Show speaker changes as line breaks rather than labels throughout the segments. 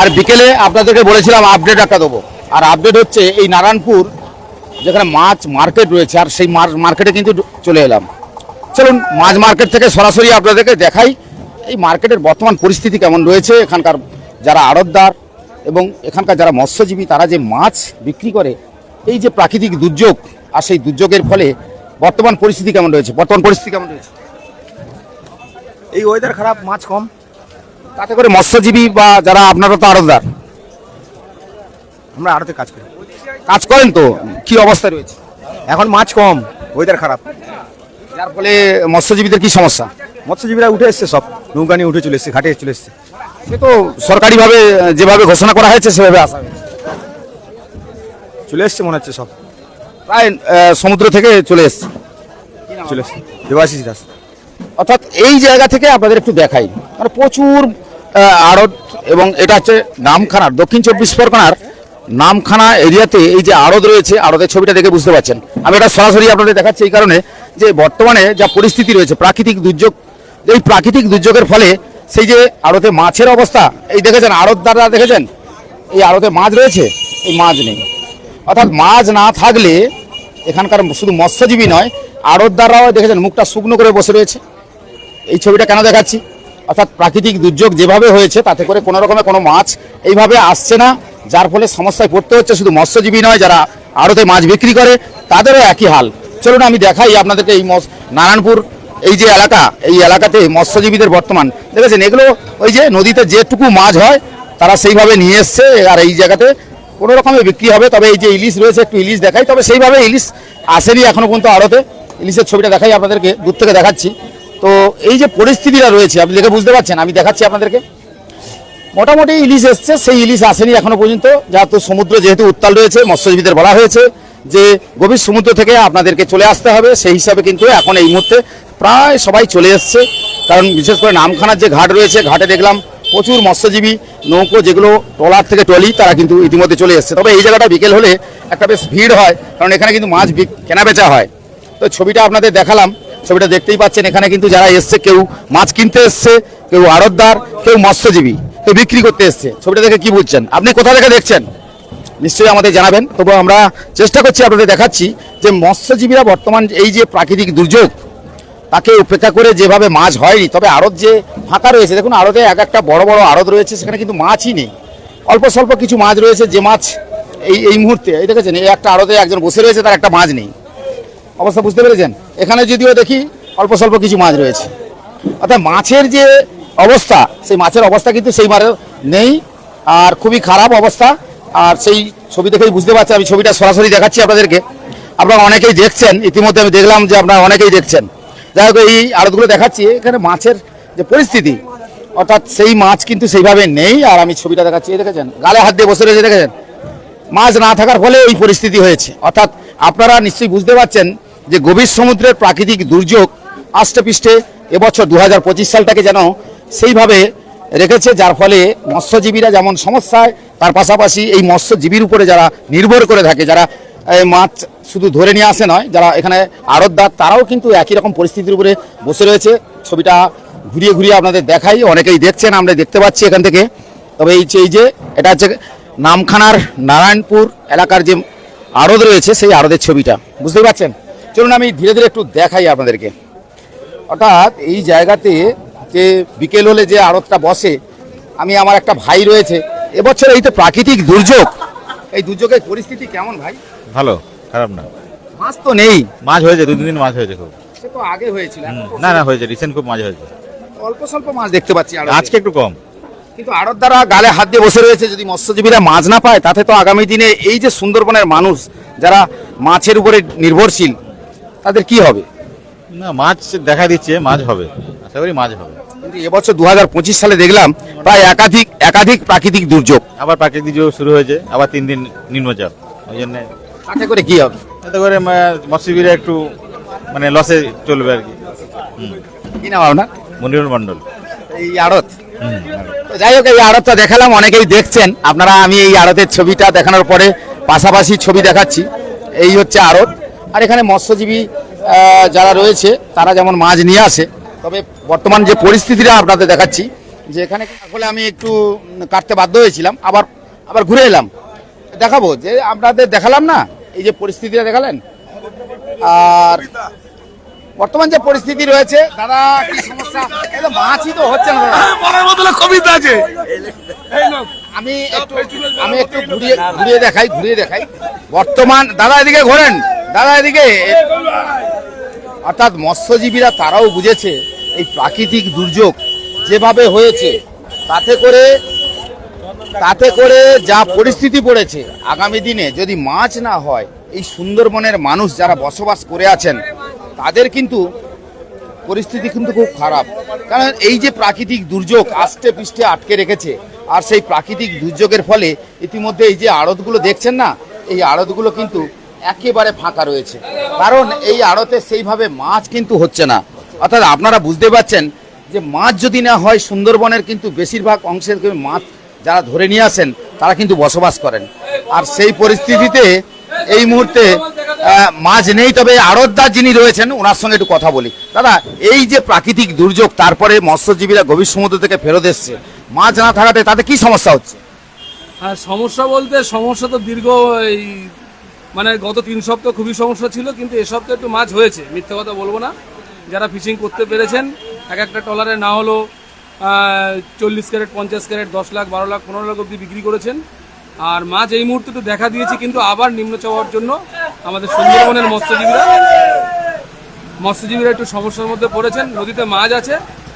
আর বিকেলে আপনাদেরকে বলেছিলাম আপডেট একটা দেবো। আর আপডেট হচ্ছে এই নারায়ণপুর, যেখানে মাছ মার্কেট রয়েছে, আর সেই মার্কেটে কিন্তু চলে এলাম। চলুন, মাছ মার্কেট থেকে সরাসরি আপনাদেরকে দেখাই এই মার্কেটের বর্তমান পরিস্থিতি কেমন রয়েছে, এখানকার যারা আড়তদার এবং এখানকার যারা মৎস্যজীবী, তারা যে মাছ বিক্রি করে, এই যে প্রাকৃতিক দুর্যোগ আর সেই দুর্যোগের ফলে বর্তমান পরিস্থিতি কেমন রয়েছে? বর্তমান পরিস্থিতি কেমন রয়েছে?
এই ওয়েদার খারাপ, মাছ কম।
তাতে করে মৎস্যজীবী বা যারা আপনারা তো আড়তদার।
আমরা আড়তে কাজ করি।
কাজ করেন তো, কি অবস্থা রয়েছে?
এখন মাছ কম ওয়েদার খারাপ।
যার ফলে মৎস্যজীবীদের কি সমস্যা?
মৎস্যজীবীরা উঠে এসছে সব, নৌকা নিয়ে উঠে চলে এসছে, ঘাটে চলে এসছে।
সে তো সরকারিভাবে, যেভাবে ঘোষণা করা হয়েছে, সেভাবে আসা
চলে এসছে মনে হচ্ছে সব।
প্রায় সমুদ্র থেকে চলে এসছে।
চলে এসছে। দেবাশিস দাস।
অর্থাৎ এই জায়গা থেকে আপনাদের একটু দেখাই। মানে প্রচুর আড়ত এবং এটা হচ্ছে নামখানার দক্ষিণ চব্বিশ পরগনার নামখানা এরিয়াতে এই যে আড়ত রয়েছে, আড়তের ছবিটা দেখে বুঝতে পারছেন। আমি এটা সরাসরি আপনাদের দেখাচ্ছি এই কারণে যে বর্তমানে যা পরিস্থিতি রয়েছে, প্রাকৃতিক দুর্যোগ, এই প্রাকৃতিক দুর্যোগের ফলে সেই যে আড়তে মাছের অবস্থা, এই দেখেছেন আড়তদাররা দেখেছেন? এই আড়তে মাছ রয়েছে? এই মাছ নেই। অর্থাৎ মাছ না থাকলে এখানকার শুধু মৎস্যজীবী নয়, আড়তদাররাও দেখেছেন, মুখটা শুকনো করে বসে রয়েছে। এই ছবিটা কেন দেখাচ্ছি? অর্থাৎ প্রাকৃতিক দুর্যোগ যেভাবে হয়েছে, তাতে করে কোনো রকমের কোনো মাছ এইভাবে আসছে না, যার ফলে সমস্যায় পড়তে হচ্ছে। শুধু মৎস্যজীবী নয়, যারা আড়তে মাছ বিক্রি করে, তাদেরও একই হাল। চলুন আমি দেখাই আপনাদেরকে এই নারায়ণপুর, এই যে এলাকা, এই এলাকাতে মৎস্যজীবীদের বর্তমান। দেখেছেন, এগুলো ওই যে নদীতে যেটুকু মাছ হয়, তারা সেইভাবে নিয়ে এসছে, আর এই জায়গাতে কোনো রকমের বিক্রি হবে। তবে এই যে ইলিশ রয়েছে, একটু ইলিশ দেখাই। তবে সেইভাবে ইলিশ আসেনি এখনও পর্যন্ত আড়তে। ইলিশের ছবিটা দেখাই আপনাদেরকে, দূর থেকে দেখাচ্ছি। তো এই যে পরিস্থিতিটা রয়েছে, আপনি দেখে বুঝতে পারছেন, আমি দেখাচ্ছি আপনাদেরকে। মোটামুটি ইলিশ এসছে, সেই ইলিশ আসেনি এখনও পর্যন্ত। যেহেতু সমুদ্র যেহেতু উত্তাল রয়েছে, মৎস্যজীবীদের বলা হয়েছে যে গভীর সমুদ্র থেকে আপনাদেরকে চলে আসতে হবে। সেই হিসাবে কিন্তু এখন এই মুহূর্তে প্রায় সবাই চলে এসছে। কারণ বিশেষ করে নামখানার যে ঘাট রয়েছে, ঘাটে দেখলাম প্রচুর মৎস্যজীবী, নৌকো যেগুলো ট্রলার থেকে ট্রলি, তারা কিন্তু ইতিমধ্যে চলে এসছে। তবে এই জায়গাটা বিকেল হলে একটা বেশ ভিড় হয়, কারণ এখানে কিন্তু মাছ কেনা বেচা হয়। তো ছবিটা আপনাদের দেখালাম। ছবিটা দেখতেই পাচ্ছেন, এখানে কিন্তু যারা এসছে, কেউ মাছ কিনতে এসছে, কেউ আড়তদার, কেউ মৎস্যজীবী, কেউ বিক্রি করতে এসছে। ছবিটা দেখে কি বুঝছেন? আপনি কোথা থেকে দেখছেন? নিশ্চয়ই আমাদের জানাবেন তবু আমরা চেষ্টা করছি আপনাদের দেখাচ্ছি যে মৎস্যজীবীরা বর্তমান এই যে প্রাকৃতিক দুর্যোগ, তাকে উপেক্ষা করে যেভাবে মাছ হয়নি, তবে আড়ত যে ফাঁকা রয়েছে, দেখুন আড়তে এক একটা বড় বড় আড়ত রয়েছে, সেখানে কিন্তু মাছই নেই। অল্প স্বল্প কিছু মাছ রয়েছে, যে মাছ এই এই মুহূর্তে, এই দেখেছেন, এই একটা আড়তে একজন বসে রয়েছে, তার একটা মাছ নেই। অবস্থা বুঝতে পেরেছেন? এখানে যদিও দেখি অল্প স্বল্প কিছু মাছ রয়েছে। অর্থাৎ মাছের যে অবস্থা, সেই মাছের অবস্থা কিন্তু সেই মারে নেই। আর খুবই খারাপ অবস্থা। আর সেই ছবি দেখেই বুঝতে পারছি আমি ছবিটা সরাসরি দেখাচ্ছি আপনাদেরকে। আপনারা অনেকেই দেখছেন, ইতিমধ্যে আমি দেখলাম যে আপনারা অনেকেই দেখছেন। যাই হোক, এই আড়তগুলো দেখাচ্ছি। এখানে মাছের যে পরিস্থিতি, অর্থাৎ সেই মাছ কিন্তু সেইভাবে নেই। আর আমি ছবিটা দেখাচ্ছি দেখেছেন? গালে হাত দিয়ে বসে রয়েছে, দেখেছেন? মাছ না থাকার ফলে এই পরিস্থিতি হয়েছে। অর্থাৎ আপনারা নিশ্চয়ই বুঝতে পারছেন যে গভীর সমুদ্রের প্রাকৃতিক দুর্যোগ আষ্টে পিষ্টে এবছর দু হাজার পঁচিশ সালটাকে যেন সেইভাবে রেখেছে, যার ফলে মৎস্যজীবীরা যেমন সমস্যায়, তার পাশাপাশি এই মৎস্যজীবীর উপরে যারা নির্ভর করে থাকে, যারা মাছ শুধু ধরে নিয়ে আসে নয়, যারা এখানে আড়তদার, তারাও কিন্তু একই রকম পরিস্থিতির উপরে বসে রয়েছে। ছবিটা ঘুরিয়ে ঘুরিয়ে আপনাদের দেখাই, অনেকেই দেখছেন, আমরা দেখতে পাচ্ছি এখান থেকে। তবে এই যে এই যে, এটা হচ্ছে নামখানার নারায়ণপুর এলাকার যে আড়ত রয়েছে, সেই আড়তের ছবিটা। বুঝতে পারছেন? চলুন আমি ধীরে ধীরে একটু দেখাই আপনাদেরকে। অর্থাৎ এই জায়গাতে যে বিকেল হলে যে আড়তটা বসে আমি আমার একটা ভাই রয়েছে। এবছর এই তো প্রাকৃতিক দুর্যোগ। এই দুর্যোগের পরিস্থিতি কেমন ভাই?
ভালো খারাপ না।
মাছ তো নেই।
মাছ হয়েছে দু দিন মাছ হয়েছে খুব।
সে তো আগে হয়েছিল
না না হয়েছে রিসেন্ট খুব মাছ হয়েছে।
অল্প স্বল্প মাছ দেখতে পাচ্ছি।
আজকে একটু কম।
কিন্তু আড়ত দ্বারা গালে হাত দিয়ে বসে রয়েছে যদি মৎস্যজীবীরা মাছ না পায় তাতে তো আগামী দিনে এই যে সুন্দরবনের মানুষ যারা মাছের উপরে নির্ভরশীল তাদের কি হবে?
না মাছ দেখা দিচ্ছে মাছ হবে। আশা করি মাছ হবে।
কিন্তু এবছর দু হাজার পঁচিশ সালে দেখলাম প্রায় একাধিক একাধিক প্রাকৃতিক দুর্যোগ।
আবার প্রাকৃতিক দুর্যোগ শুরু হয়েছে আবার তিন দিন নিম্নচাপ। ওই জন্য
তাতে করে কি হবে?
এতে করে মৎস্যজীবীরা একটু মানে লসে চলবে আর কি।
কি নাম আপনার?
মনিরুল মণ্ডল।
এই আড়ত। যাই হোক এই আড়তটা দেখালাম অনেকেই দেখছেন। আপনারা আমি এই আড়তের ছবিটা দেখানোর পরে পাশাপাশি ছবি দেখাচ্ছি। এই হচ্ছে আড়ত। আর এখানে মৎস্যজীবী যারা রয়েছে তারা যেমন মাছ নিয়ে আসে তবে বর্তমান যে পরিস্থিতিটা আপনাদের দেখাচ্ছি যে এখানে আসলে আমি একটু কাটতে বাধ্য হয়েছিলাম আবার আবার ঘুরে এলাম। দেখাবো যে আপনাদের দেখালাম না এই যে পরিস্থিতিটা দেখালেন? আর বর্তমান যে পরিস্থিতি রয়েছে দাদা কি সমস্যা? এই তো মাছই তো হচ্ছে না
মনের বদলে কবিতা আছে।
আমি একটু আমি একটু ঘুরিয়ে ঘুরিয়ে দেখাই ঘুরিয়ে দেখাই। বর্তমান দাদা এদিকে ঘোরেন। দাদা, এদিকে। অর্থাৎ মৎস্যজীবীরা তারাও বুঝেছে, এই প্রাকৃতিক দুর্যোগ যেভাবে হয়েছে, তাতে করে তাতে করে যা পরিস্থিতি পড়েছে, আগামী দিনে যদি মাছ না হয়, এই সুন্দরবনের মানুষ যারা বসবাস করে আছেন, তাদের কিন্তু পরিস্থিতি কিন্তু খুব খারাপ। কারণ এই যে প্রাকৃতিক দুর্যোগ আষ্টে পৃষ্ঠে আটকে রেখেছে, আর সেই প্রাকৃতিক দুর্যোগের ফলে ইতিমধ্যে এই যে আড়তগুলো দেখছেন না, এই আড়তগুলো কিন্তু একেবারে ফাঁকা রয়েছে। কারণ এই আড়তে সেইভাবে মাছ কিন্তু হচ্ছে না। অর্থাৎ আপনারা বুঝতে পারছেন যে মাছ যদি না হয়, সুন্দরবনের কিন্তু বেশিরভাগ অংশের মাছ যারা ধরে নিয়ে আসেন, তারা কিন্তু বসবাস করেন। আর সেই পরিস্থিতিতে এই মুহূর্তে মাছ নেই, তবে আড়তদার যিনি রয়েছেন, ওনার সঙ্গে একটু কথা বলি। দাদা, এই যে প্রাকৃতিক দুর্যোগ, তারপরে মৎস্যজীবীরা গভীর সমুদ্র থেকে ফেরত এসছে, মাছ না থাকাতে তাতে কি সমস্যা হচ্ছে?
হ্যাঁ সমস্যা বলতে, সমস্যা তো দীর্ঘ এই মানে গত তিন সপ্তাহ খুবই সমস্যা ছিল, কিন্তু এ সপ্তাহে একটু মাছ হয়েছে, মিথ্যে কথা বলব না। যারা ফিশিং করতে পেরেছেন, এক একটা ট্রলারে না হলো চল্লিশ ক্যারেট, পঞ্চাশ ক্যারেট, দশ লাখ, বারো লাখ, পনেরো লাখ অবধি বিক্রি করেছেন। আর মাছ এই মুহূর্তে তো দেখা দিয়েছে, কিন্তু আবার নিম্ন চাওয়ার জন্য আমাদের সুন্দরবনের মৎস্যজীবীরা মৎস্যজীবীরা একটু সমস্যার মধ্যে পড়েছেন, নদীতে মাছ আছে,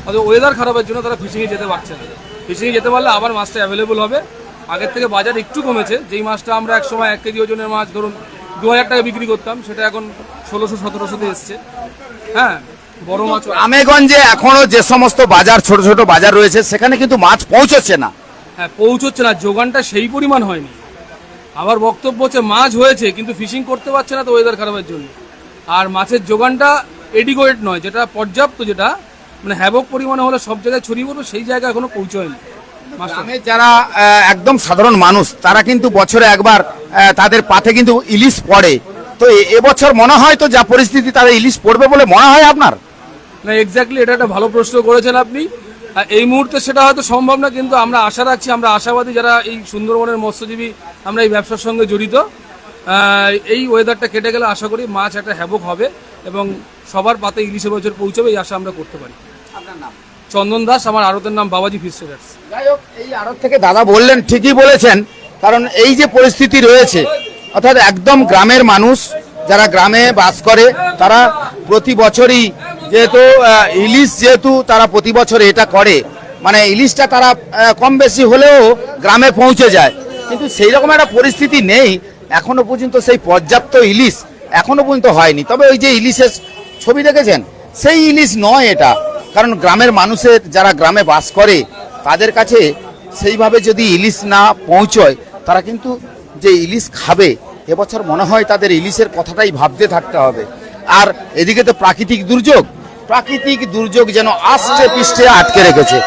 অথবা ওয়েদার খারাপের জন্য তারা ফিশিংয়ে যেতে পারছে না। ফিশিংয়ে যেতে পারলে আবার মাছটা অ্যাভেলেবল হবে। আগের থেকে বাজার একটু কমেছে। যেই মাছটা আমরা এক সময় এক কেজি ওজনের মাছ ধরুন দু হাজার টাকা বিক্রি করতাম সেটা এখন ষোলোশো সতেরোশোতে এসছে। হ্যাঁ বড় মাছ
গ্রামেগঞ্জে এখনও যে সমস্ত বাজার ছোট ছোট বাজার রয়েছে সেখানে কিন্তু মাছ পৌঁছচ্ছে না।
হ্যাঁ পৌঁছচ্ছে না যোগানটা সেই পরিমাণ হয়নি। আবার বক্তব্য হচ্ছে মাছ হয়েছে কিন্তু ফিশিং করতে পারছে না তো ওয়েদার খারাপের জন্য। আর মাছের যোগানটা এডিকোয়েট নয় যেটা পর্যাপ্ত যেটা মানে হ্যাবক পরিমাণে হলে সব জায়গায় ছড়িয়ে পড়বে সেই জায়গায় এখনও পৌঁছয়নি।
গ্রামের যারা একদম সাধারণ মানুষ তারা কিন্তু বছরে একবার তাদের পাতে কিন্তু ইলিশ পড়ে। তো এবছর মনে হয় তো যা পরিস্থিতি তাদের ইলিশ পড়বে বলে মনে হয় আপনার?
না এক্স্যাক্টলি এটা একটা ভালো প্রশ্ন করেছেন আপনি। এই মুহূর্তে সেটা হয়তো সম্ভব না কিন্তু আমরা আশা রাখছি আমরা আশাবাদী যারা এই সুন্দরবনের মৎস্যজীবী আমরা এই ব্যবসার সঙ্গে জড়িত এই ওয়েদারটা কেটে গেলে আশা করি মাছ একটা হ্যাবক হবে এবং সবার পাতে ইলিশে বছর পৌঁছবে এই আশা আমরা করতে পারি। চন্দন দাস, আমার আরতের নাম বাবাজি ফিশ
যাই হোক, এই আড়ত থেকে দাদা বললেন, ঠিকই বলেছেন, কারণ এই যে পরিস্থিতি রয়েছে, অর্থাৎ একদম গ্রামের মানুষ যারা গ্রামে বাস করে, তারা প্রতি বছরই যেহেতু ইলিশ যেহেতু তারা প্রতি বছর এটা করে মানে ইলিশটা তারা কম বেশি হলেও গ্রামে পৌঁছে যায়। কিন্তু সেই রকম একটা পরিস্থিতি নেই, এখনও পর্যন্ত সেই পর্যাপ্ত ইলিশ এখনও পর্যন্ত হয়নি। তবে ওই যে ইলিশের ছবি দেখেছেন? সেই ইলিশ নয় এটা। কারণ গ্রামের মানুষের যারা গ্রামে বাস করে, তাদের কাছে সেইভাবে যদি ইলিশ না পৌঁছয়, তারা কিন্তু যে ইলিশ খাবে, এবছর মনে হয় তাদের ইলিশের কথাটাই ভাবতে থাকতে হবে। আর এদিকে তো প্রাকৃতিক দুর্যোগ প্রাকৃতিক দুর্যোগ যেন আষ্টে পৃষ্ঠে আটকে রেখেছে।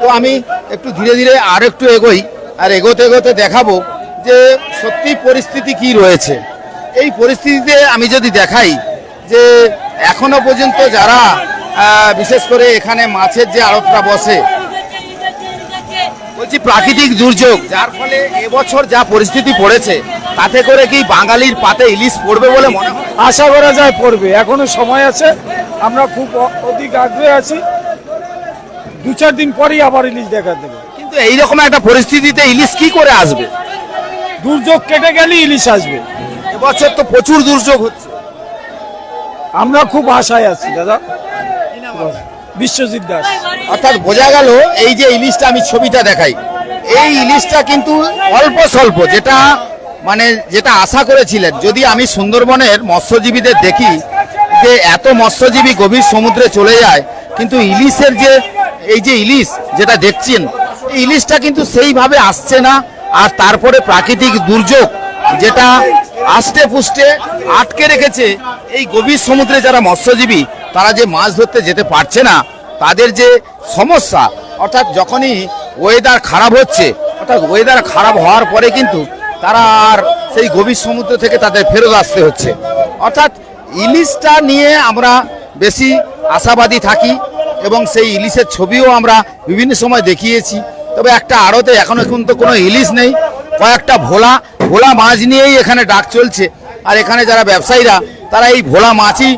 তো আমি একটু ধীরে ধীরে আর একটু এগোই, আর এগোতে এগোতে দেখাবো যে সত্যি পরিস্থিতি কি রয়েছে। এই পরিস্থিতিতে আমি যদি দেখাই যে এখনও পর্যন্ত যারা বিশেষ করে এখানে মাছের যে আড়তটা বসে বলছি প্রাকৃতিক দুর্যোগ যার ফলে এবছর যা পরিস্থিতি পড়েছে তাতে করে কি বাঙালির পাতে ইলিশ পড়বে বলে মনে হয়?
আশা করা যায় পড়বে এখনও সময় আছে আমরা খুব অধিক আগ্রহে আছি। দু চার দিন পরেই আবার ইলিশ দেখা দেবে।
কিন্তু এইরকম একটা পরিস্থিতিতে ইলিশ কি করে আসবে?
দুর্যোগ কেটে গেলে ইলিশ আসবে।
এবছর তো প্রচুর দুর্যোগ হচ্ছে।
আমরা খুব আশায় আছি দাদা। বিশ্বজিৎ দাস।
অর্থাৎ বোঝা গেল এই যে ইলিশটা আমি ছবিটা দেখাই। এই ইলিশটা কিন্তু অল্প স্বল্প যেটা মানে যেটা আশা করেছিলেন। যদি আমি সুন্দরবনের মৎস্যজীবীদের দেখি যে এত মৎস্যজীবী গভীর সমুদ্রে চলে যায় কিন্তু ইলিশের যে এই যে ইলিশ যেটা দেখছেন ইলিশটা কিন্তু সেইভাবে আসছে না। আর তারপরে প্রাকৃতিক দুর্যোগ যেটা আষ্টে পুষ্টে আটকে রেখেছে এই গভীর সমুদ্রে যারা মৎস্যজীবী তারা যে মাছ ধরতে যেতে পারছে না, তাদের যে সমস্যা, অর্থাৎ যখনই ওয়েদার খারাপ হচ্ছে, অর্থাৎ ওয়েদার খারাপ হওয়ার পরে কিন্তু তারা আর সেই গভীর সমুদ্র থেকে তাদের ফেরত আসতে হচ্ছে। অর্থাৎ ইলিশটা নিয়ে আমরা বেশি আশাবাদী থাকি এবং সেই ইলিশের ছবিও আমরা বিভিন্ন সময় দেখিয়েছি। তবে একটা আড়তে এখনও কিন্তু কোনো ইলিশ নেই, কয়েকটা ভোলা ভোলা মাছ নিয়েই এখানে ডাক চলছে। আর এখানে যারা ব্যবসায়ীরা, তারা এই ভোলা মাছই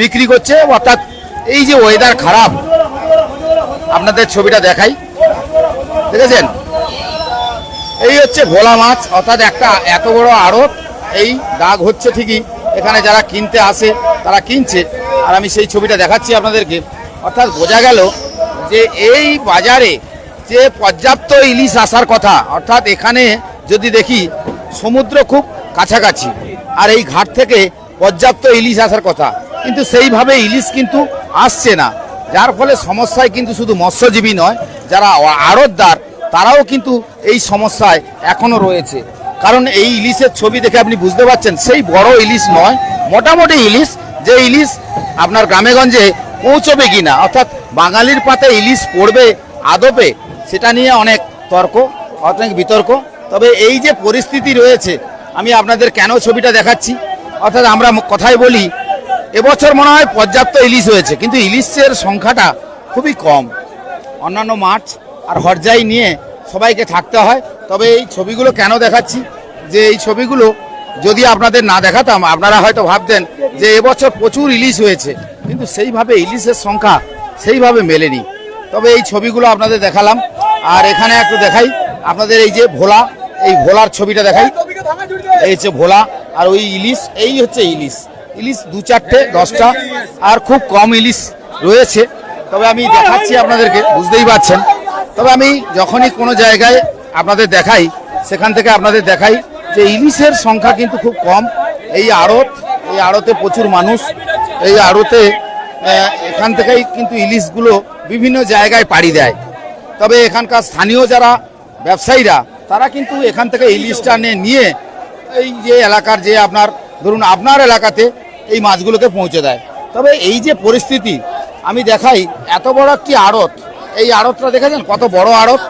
বিক্রি করছে অর্থাৎ এই যে ওয়েদার খারাপ, আপনাদের ছবিটা দেখাই। দেখেছেন? এই হচ্ছে ভোলা মাছ, অর্থাৎ একটা এত বড় আড়ত, এই দাগ হচ্ছে ঠিকই, এখানে যারা কিনতে আসে, তারা কিনছে। আর আমি সেই ছবিটা দেখাচ্ছি আপনাদেরকে। অর্থাৎ বোঝা গেল যে এই বাজারে যে পর্যাপ্ত ইলিশ আসার কথা, অর্থাৎ এখানে যদি দেখি, সমুদ্র খুব কাছাকাছি, আর এই ঘাট থেকে পর্যাপ্ত ইলিশ আসার কথা। কিন্তু সেইভাবে ইলিশ কিন্তু আসছে না। যার ফলে সমস্যায় কিন্তু শুধু মৎস্যজীবী নয়, যারা আড়তদার, তারাও কিন্তু এই সমস্যায় এখনও রয়েছে। কারণ এই ইলিশের ছবি দেখে আপনি বুঝতে পারছেন, সেই বড় ইলিশ নয়, মোটামুটি ইলিশ। যে ইলিশ আপনার গ্রামেগঞ্জে পৌঁছবে কিনা, অর্থাৎ বাঙালির পাতে ইলিশ পড়বে আদপে, সেটা নিয়ে অনেক তর্ক, অনেক বিতর্ক। তবে এই যে পরিস্থিতি রয়েছে, আমি আপনাদের কেন ছবিটা দেখাচ্ছি? অর্থাৎ আমরা কথাই বলি এবছর মনে হয় পর্যাপ্ত ইলিশ হয়েছে, কিন্তু ইলিশের সংখ্যাটা খুবই কম। অন্যান্য মাছ আর হরজাই নিয়ে সবাইকে থাকতে হয়, তবে এই ছবিগুলো কেন দেখাচ্ছি? যে এই ছবিগুলো যদি আপনাদের না দেখাতাম, আপনারা হয়তো ভাবতেন যে এবছর প্রচুর ইলিশ হয়েছে, কিন্তু সেইভাবে ইলিশের সংখ্যা সেইভাবে মেলেনি। তবে এই ছবিগুলো আপনাদের দেখালাম, আর এখানে একটু দেখাই, আপনাদের এই যে ভোলা, এই ভোলার ছবিটা দেখাই। এই হচ্ছে ভোলা, আর ওই ইলিশ, এই হচ্ছে ইলিশ। ইলিশ দু চারটে, দশটা, আর খুব কম ইলিশ রয়েছে। তবে আমি দেখাচ্ছি আপনাদেরকে, বুঝতেই পারছেন। তবে আমি যখনই কোনো জায়গায় আপনাদের দেখাই, সেখান থেকে আপনাদের দেখাই যে ইলিশের সংখ্যা কিন্তু খুব কম। এই আড়ত, এই আড়তে প্রচুর মানুষ, এই আড়তে এখান থেকেই কিন্তু ইলিশগুলো বিভিন্ন জায়গায় পাড়ি দেয়। তবে এখানকার স্থানীয় যারা ব্যবসায়ীরা, তারা কিন্তু এখান থেকে ইলিশটা নিয়ে এই যে এলাকার যে আপনার, ধরুন আপনার এলাকাতে এই মাছগুলোকে পৌঁছে দেয়। তবে এই যে পরিস্থিতি, আমি দেখাই, এত বড় একটি আড়ত, এই আড়তটা দেখেছেন? কত বড় আড়ত?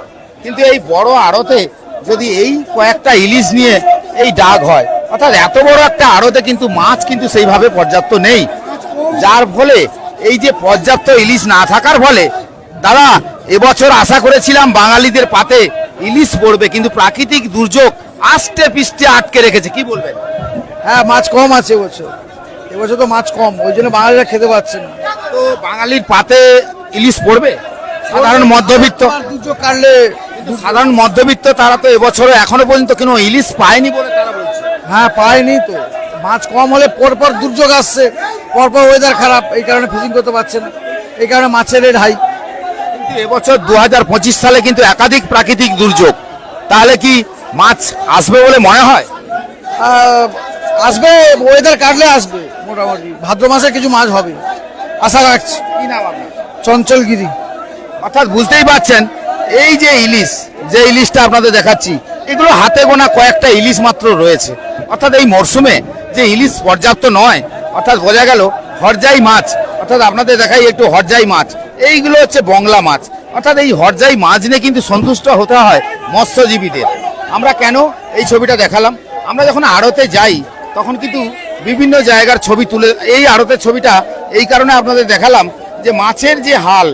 কিন্তু এই বড় আড়তে যদি এই কয়েকটা ইলিশ নিয়ে এই ডাক হয়, অর্থাৎ এত বড় একটা আড়তে কিন্তু মাছ কিন্তু সেইভাবে পর্যাপ্ত নেই। যার ফলে এই যে পর্যাপ্ত ইলিশ না থাকার ফলে, দাদা, এবছর আশা করেছিলাম বাঙালিদের পাতে ইলিশ পড়বে, কিন্তু প্রাকৃতিক দুর্যোগ আষ্টে পিষ্টে আটকে রেখেছে। কি বলবেন?
হ্যাঁ মাছ কম আছে এবছর। এবছর তো মাছ কম ওই জন্য বাঙালিরা খেতে পারছে না।
তো বাঙালির পাতে ইলিশ পড়বে? সাধারণ মধ্যবিত্ত
দুর্যোগ কাটলে
সাধারণ মধ্যবিত্ত তারা তো এবছরে এখনও পর্যন্ত কোনো ইলিশ পায়নি বলে তারা বলছে।
হ্যাঁ পায়নি তো। মাছ কম হলে পরপর দুর্যোগ আসছে। পরপর ওয়েদার খারাপ এই কারণে ফিশিং করতে পারছে না। এই কারণে মাছের রেট হাই
কিন্তু এবছর দু হাজার পঁচিশ সালে কিন্তু একাধিক প্রাকৃতিক দুর্যোগ। তাহলে কি মাছ আসবে বলে মনে হয়?
আসবে ওয়েদার কাটলে আসবে। মোটামুটি। ভাদ্র মাসে কিছু মাছ হবে। আশা রাখছি।
কি নাম আপনার?
চঞ্চলগিরি।
অর্থাৎ বুঝতেই পারছেন এই যে ইলিশ যে ইলিশটা আপনাদের দেখাচ্ছি এগুলো হাতে গোনা কয়েকটা ইলিশ মাত্র রয়েছে। অর্থাৎ এই মরশুমে যে ইলিশ পর্যাপ্ত নয় অর্থাৎ বোঝা গেল হরজাই মাছ। অর্থাৎ আপনাদের দেখাই একটু হরজাই মাছ। এইগুলো হচ্ছে বংলা মাছ। অর্থাৎ এই হরজাই মাছ নিয়ে কিন্তু সন্তুষ্ট হতে হয় মৎস্যজীবীদের। আমরা কেন এই ছবিটা দেখালাম? আমরা যখন আড়তে যাই তখন কিন্তু বিভিন্ন জায়গার ছবি তুলে, এই আড়তের ছবিটা এই কারণে আপনাদের দেখালাম যে মাছের যে হাল,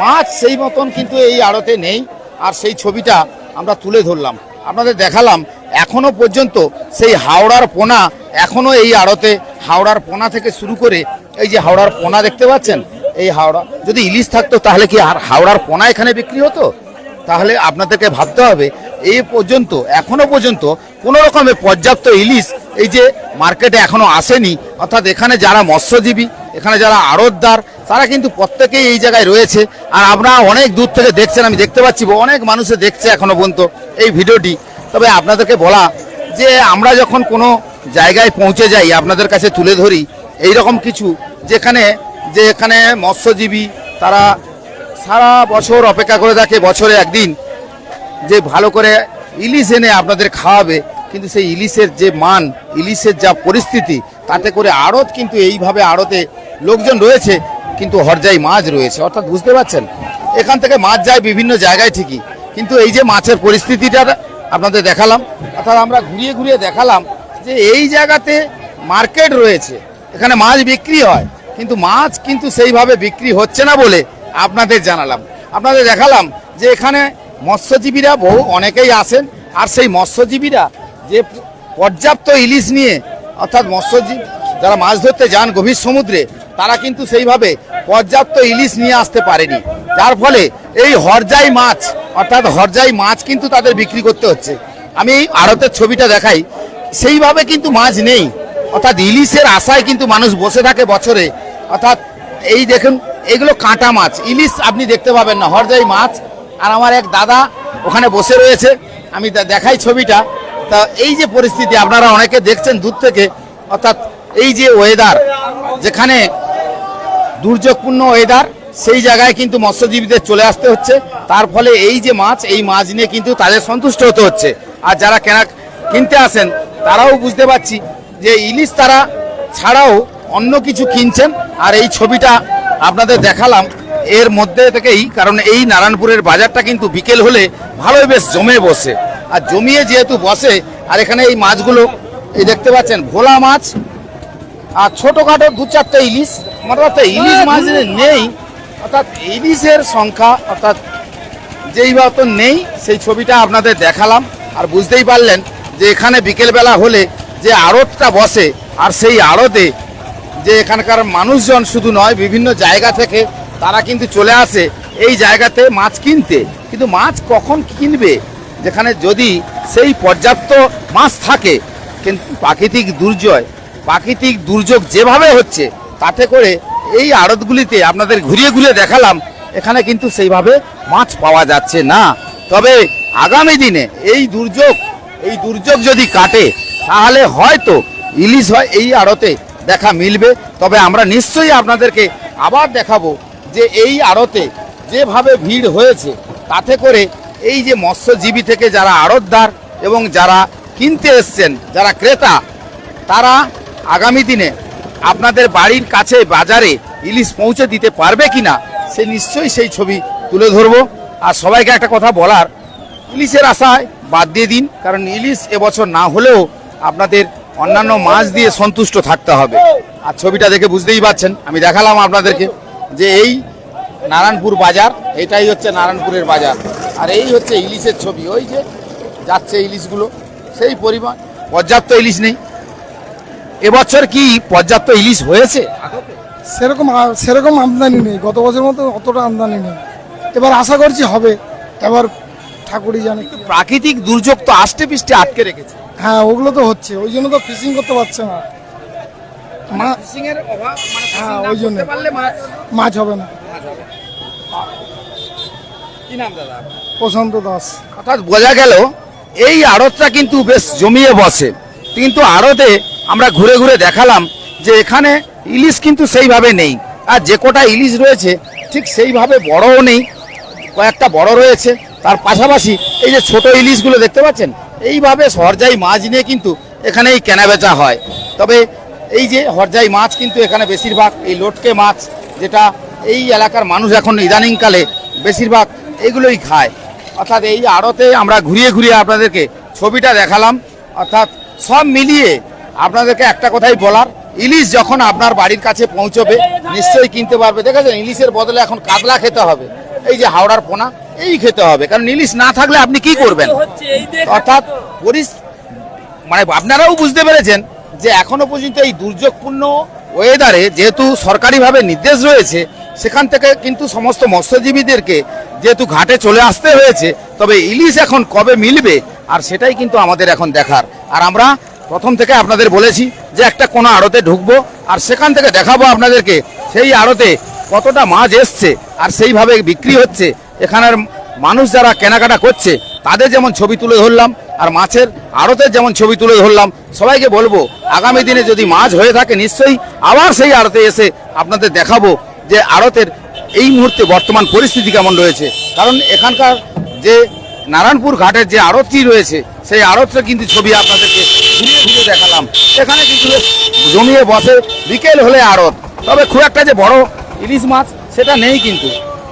মাছ সেই মতন কিন্তু এই আড়তে নেই, আর সেই ছবিটা আমরা তুলে ধরলাম। আপনাদের দেখালাম, এখনও পর্যন্ত সেই হাওড়ার পোনা, এখনও এই আড়তে হাওড়ার পোনা থেকে শুরু করে এই যে হাওড়ার পোনা দেখতে পাচ্ছেন? এই হাওড়া, যদি ইলিশ থাকতো তাহলে কি আর হাওড়ার পোনা এখানে বিক্রি হতো? তাহলে আপনাদেরকে ভাবতে হবে এই পর্যন্ত, এখনও পর্যন্ত কোনো রকমের পর্যাপ্ত ইলিশ এই যে মার্কেটে এখনও আসেনি, অর্থাৎ এখানে যারা মৎস্যজীবী, এখানে যারা আড়তদার, তারা কিন্তু প্রত্যেকেই এই জায়গায় রয়েছে। আর আপনারা অনেক দূর থেকে দেখছেন, আমি দেখতে পাচ্ছি, অনেক মানুষে দেখছে এখনও পর্যন্ত এই ভিডিওটি। তবে আপনাদেরকে বলা যে আমরা যখন কোনো জায়গায় পৌঁছে যাই, আপনাদের কাছে তুলে ধরি এই রকম কিছু যেখানে, যে এখানে মৎস্যজীবী, তারা সারা বছর অপেক্ষা করে থাকে, বছরে একদিন, যে ভালো করে ইলিশ এনে আপনাদের খাওয়াবে। কিন্তু সেই ইলিশের যে মান, ইলিশের যা পরিস্থিতি, তাতে করে আড়ত কিন্তু এইভাবে আড়তে লোকজন রয়েছে, কিন্তু হরজাই মাছ রয়েছে। অর্থাৎ বুঝতে পারছেন? এখান থেকে মাছ যায় বিভিন্ন জায়গায় ঠিকই। কিন্তু এই যে মাছের পরিস্থিতিটা আপনাদের দেখালাম, অর্থাৎ আমরা ঘুরিয়ে ঘুরিয়ে দেখালাম যে এই জায়গাতে মার্কেট রয়েছে, এখানে মাছ বিক্রি হয়, কিন্তু মাছ কিন্তু সেইভাবে বিক্রি হচ্ছে না বলে আপনাদের জানালাম। আপনাদের দেখালাম যে এখানে মৎস্যজীবীরা বহু অনেকেই আসেন, আর সেই মৎস্যজীবীরা যে পর্যাপ্ত ইলিশ নিয়ে, অর্থাৎ মৎস্যজীবী যারা মাছ ধরতে যান গভীর সমুদ্রে, তারা কিন্তু সেইভাবে পর্যাপ্ত ইলিশ নিয়ে আসতে পারেনি। যার ফলে এই হরজাই মাছ, অর্থাৎ হরজাই মাছ কিন্তু তাদের বিক্রি করতে হচ্ছে। আমি আড়তের ছবিটা দেখাই, সেইভাবে কিন্তু মাছ নেই। অর্থাৎ ইলিশের আশায় কিন্তু মানুষ বসে থাকে বছরে। অর্থাৎ এই দেখুন, এগুলো কাঁটা মাছ। ইলিশ আপনি দেখতে পাবেন না, হরজাই মাছ। আর আমার এক দাদা ওখানে বসে রয়েছে। আমি দেখাই ছবিটা। তা এই যে পরিস্থিতি আপনারা অনেকে দেখছেন দূর থেকে, অর্থাৎ এই যে ওয়েদার যেখানে দুর্যোগপূর্ণ ওয়েদার সেই জায়গায় কিন্তু মৎস্যজীবীদের চলে আসতে হচ্ছে। তার ফলে এই যে মাছ, এই মাছ নিয়ে কিন্তু তাদের সন্তুষ্ট হতে হচ্ছে। আর যারা কেনা, কিনতে আসেন, তারাও বুঝতে পারছি যে ইলিশ তারা ছাড়াও অন্য কিছু কিনছেন। আর এই ছবিটা আপনাদের দেখালাম। এর মধ্যে থেকেই, কারণ এই নারায়ণপুরের বাজারটা কিন্তু বিকেল হলে ভালোই বেশ জমে বসে। আর জমিয়ে যেহেতু বসে আর এখানে এই মাছগুলো এই দেখতে পাচ্ছেন ভোলা মাছ আর ছোটখাটো দু চারটে ইলিশ। আমার অর্থাৎ ইলিশ মাছ নেই অর্থাৎ ইলিশের সংখ্যা অর্থাৎ যেই মতো নেই সেই ছবিটা আপনাদের দেখালাম। আর বুঝতেই পারলেন যে এখানে বিকেলবেলা হলে যে আড়তটা বসে আর সেই আড়তে যে এখানকার মানুষজন শুধু নয় বিভিন্ন জায়গা থেকে তারা কিন্তু চলে আসে এই জায়গাতে মাছ কিনতে। কিন্তু মাছ কখন কিনবে? যেখানে যদি সেই পর্যাপ্ত মাছ থাকে, কিন্তু প্রাকৃতিক দুর্জয় প্রাকৃতিক দুর্যোগ যেভাবে হচ্ছে, তাতে করে এই আড়তগুলিতে আপনাদের ঘুরিয়ে ঘুরিয়ে দেখালাম, এখানে কিন্তু সেইভাবে মাছ পাওয়া যাচ্ছে না। তবে আগামী দিনে এই দুর্যোগ এই দুর্যোগ যদি কাটে, তাহলে হয়তো ইলিশ হয় এই আড়তে দেখা মিলবে। তবে আমরা নিশ্চয়ই আপনাদেরকে আবার দেখাবো যে এই আড়তে যেভাবে ভিড় হয়েছে, তাতে করে এই যে মৎস্যজীবী থেকে যারা আড়তদার এবং যারা কিনতে এসছেন, যারা ক্রেতা, তারা আগামী দিনে আপনাদের বাড়ির কাছে বাজারে ইলিশ পৌঁছে দিতে পারবে কিনা, সে নিশ্চয়ই সেই ছবি তুলে ধরবো। আর সবাইকে একটা কথা বলার, ইলিশের আশায় বাদ দিয়ে দিন, কারণ ইলিশ এবছর না হলেও আপনাদের অন্যান্য মাছ দিয়ে সন্তুষ্ট থাকতে হবে। আর ছবিটা দেখে বুঝতেই পারছেন, আমি দেখালাম আপনাদেরকে যে এই নারায়ণপুর বাজার, এটাই হচ্ছে নারায়ণপুরের বাজার। আর এই হচ্ছে ইলিশের ছবি ওই যে যাচ্ছে ইলিশগুলো সেই পরিমাণ। পর্যাপ্ত ইলিশ নেই। এবছর কি পর্যাপ্ত ইলিশ হয়েছে?
সেরকম সেরকম আমদানি নেই গত বছর মতো অতটা আমদানি নেই। এবার আশা করছি হবে এবার ঠাকুরই জানে।
প্রাকৃতিক দুর্যোগ তো আষ্টে পিষ্টে আটকে রেখেছে।
হ্যাঁ ওগুলো তো হচ্ছে ওই জন্য তো ফিশিং করতে পারছে না। মা হ্যাঁ ওই জন্য। মাছ হবে না। প্রশান্ত দাস।
অর্থাৎ বোঝা গেল এই আড়তটা কিন্তু বেশ জমিয়ে বসে। কিন্তু আড়তে আমরা ঘুরে ঘুরে দেখালাম যে এখানে ইলিশ কিন্তু সেইভাবে নেই। আর যে কটা ইলিশ রয়েছে ঠিক সেইভাবে বড়ও নেই। কয়েকটা বড় রয়েছে। তার পাশাপাশি এই যে ছোট ইলিশগুলো দেখতে পাচ্ছেন এইভাবে হরজাই মাছ নিয়ে কিন্তু এখানে এই কেনা বেচা হয়। তবে এই যে হরজাই মাছ কিন্তু এখানে বেশিরভাগ এই লটকে মাছ যেটা এই এলাকার মানুষ এখন ইদানিংকালে বেশিরভাগ এইগুলোই খায়। অর্থাৎ এই আড়তে আমরা ঘুরিয়ে ঘুরিয়ে আপনাদেরকে ছবিটা দেখালাম। অর্থাৎ সব মিলিয়ে আপনাদেরকে একটা কথাই বলার, ইলিশ যখন আপনার বাড়ির কাছে পৌঁছবে, নিশ্চয়ই কিনতে পারবে। দেখেছেন, ইলিশের বদলে এখন কাতলা খেতে হবে। এই যে হাওড়ার পোনা, এই খেতে হবে। কারণ ইলিশ না থাকলে আপনি কি করবেন? অর্থাৎ পরিস মানে আপনারাও বুঝতে পেরেছেন যে এখনও পর্যন্ত এই দুর্যোগপূর্ণ ওয়েদারে যেহেতু সরকারিভাবে নির্দেশ রয়েছে সেখান থেকে কিন্তু সমস্ত মৎস্যজীবীদেরকে যেহেতু ঘাটে চলে আসতে হয়েছে, তবে ইলিশ এখন কবে মিলবে আর সেটাই কিন্তু আমাদের এখন দেখার। আর আমরা প্রথম থেকে আপনাদের বলেছি যে একটা কোনো আড়তে ঢুকবো আর সেখান থেকে দেখাবো আপনাদেরকে সেই আড়তে কতটা মাছ এসছে আর সেইভাবে বিক্রি হচ্ছে। এখানের মানুষ যারা কেনাকাটা করছে, তাদের যেমন ছবি তুলে ধরলাম আর মাছের আড়তের যেমন ছবি তুলে ধরলাম, সবাইকে বলব, আগামী দিনে যদি মাছ হয়ে থাকে নিশ্চয়ই আবার সেই আড়তে এসে আপনাদের দেখাবো। যে আড়তের এই মুহূর্তে বর্তমান পরিস্থিতি কেমন রয়েছে? কারণ এখানকার যে নারায়ণপুর ঘাটের যে আড়তটি রয়েছে, সেই আড়তটা কিন্তু ছবি আপনাদেরকে ঘুরিয়ে ঘুরিয়ে দেখালাম। এখানে কিন্তু জমিয়ে বসে বিকেল হলে আড়ত। তবে খুব একটা যে বড় ইলিশ মাছ সেটা নেই কিন্তু।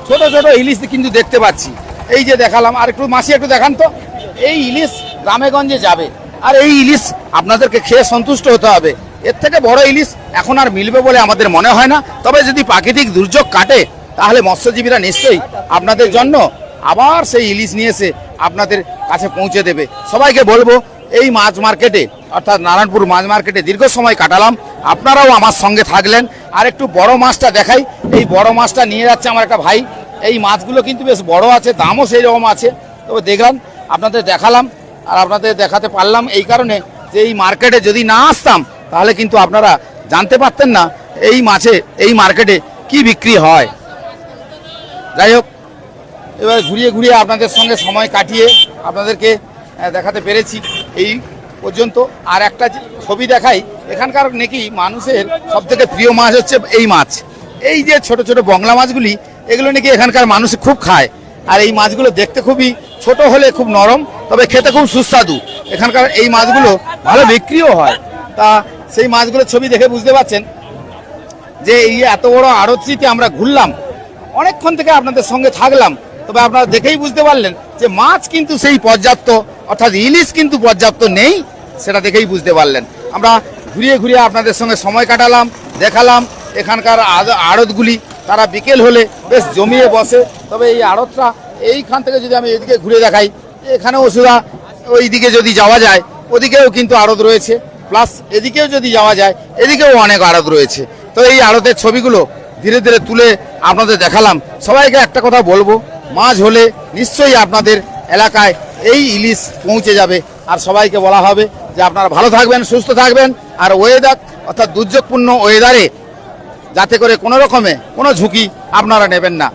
ছোট ছোট ইলিশ কিন্তু দেখতে পাচ্ছি। এই যে দেখালাম, আর একটু মাসি একটু দেখান তো। এই ইলিশ গ্রামেগঞ্জে যাবে। আর এই ইলিশ আপনাদেরকে খেয়ে সন্তুষ্ট হতে হবে। এর থেকে বড় ইলিশ এখন আর মিলবে বলে আমাদের মনে হয় না। তবে যদি প্রাকৃতিক দুর্যোগ কাটে, তাহলে মৎস্যজীবীরা নিশ্চয়ই আপনাদের জন্য আবার সেই ইলিশ নিয়ে এসে আপনাদের কাছে পৌঁছে দেবে। সবাইকে বলব, এই মাছ মার্কেটে, অর্থাৎ নারায়ণপুর মাছ মার্কেটে দীর্ঘ সময় কাটালাম। আপনারাও আমার সঙ্গে থাকলেন। আর একটু বড় মাছটা দেখাই। এই বড় মাছটা নিয়ে যাচ্ছে আমার একটা ভাই। এই মাছগুলো কিন্তু বেশ বড় আছে, দামও সেই রকম আছে। তবে দেখলাম, আপনাদের দেখালাম আর আপনাদের দেখাতে পারলাম এই কারণে যে এই মার্কেটে যদি না আসতাম তাহলে কিন্তু আপনারা জানতে পারতেন না এই মাছে, এই মার্কেটে কি বিক্রি হয়। যাই হোক, এবার ঘুরিয়ে ঘুরিয়ে আপনাদের সঙ্গে সময় কাটিয়ে আপনাদেরকে দেখাতে পেরেছি এই পর্যন্ত। আর একটা ছবি দেখাই, এখানকার নাকি মানুষের সব থেকে প্রিয় মাছ হচ্ছে এই মাছ। এই যে ছোট ছোট বংলা মাছগুলি, এগুলো নাকি এখানকার মানুষ খুব খায়। আর এই মাছগুলো দেখতে খুবই ছোট হলে খুব নরম, তবে খেতে খুব সুস্বাদু। এখানকার এই মাছগুলো ভালো বিক্রিও হয়। তা সেই মাছগুলোর ছবি দেখে বুঝতে পারছেন যে এই এত বড় আড়তটিতে আমরা ঘুরলাম, অনেকক্ষণ থেকে আপনাদের সঙ্গে থাকলাম, তবে আপনারা দেখেই বুঝতে পারলেন যে মাছ কিন্তু সেই পর্যাপ্ত, অর্থাৎ ইলিশ কিন্তু পর্যাপ্ত নেই, সেটা দেখেই বুঝতে পারলেন। আমরা ঘুরিয়ে ঘুরিয়ে আপনাদের সঙ্গে সময় কাটালাম, দেখালাম এখানকার আড়তগুলি। তারা বিকেল হলে বেশ জমিয়ে বসে, তবে এই আড়তটা এইখান থেকে যদি আমি এদিকে ঘুরে দেখাই, এখানেও সুদা ওই দিকে যদি যাওয়া যায়, ওদিকেও কিন্তু আড়ত রয়েছে। প্লাস এদিকেও যদি যাওয়া যায়, এদিকেও অনেক আড়ত রয়েছে। তো এই আড়তের ছবিগুলো ধীরে ধীরে তুলে আপনাদের দেখালাম। সবাইকে একটা কথা বলব মাছ হলে নিশ্চয়ই আপনাদের এলাকায় এই ইলিশ পৌঁছে যাবে। আর সবাইকে বলা হবে যে আপনারা ভালো থাকবেন, সুস্থ থাকবেন, আর ওয়েদার অর্থাৎ দুর্যোগপূর্ণ ওয়েদারে যাতে করে কোনো রকমে কোনো ঝুঁকি আপনারা নেবেন না।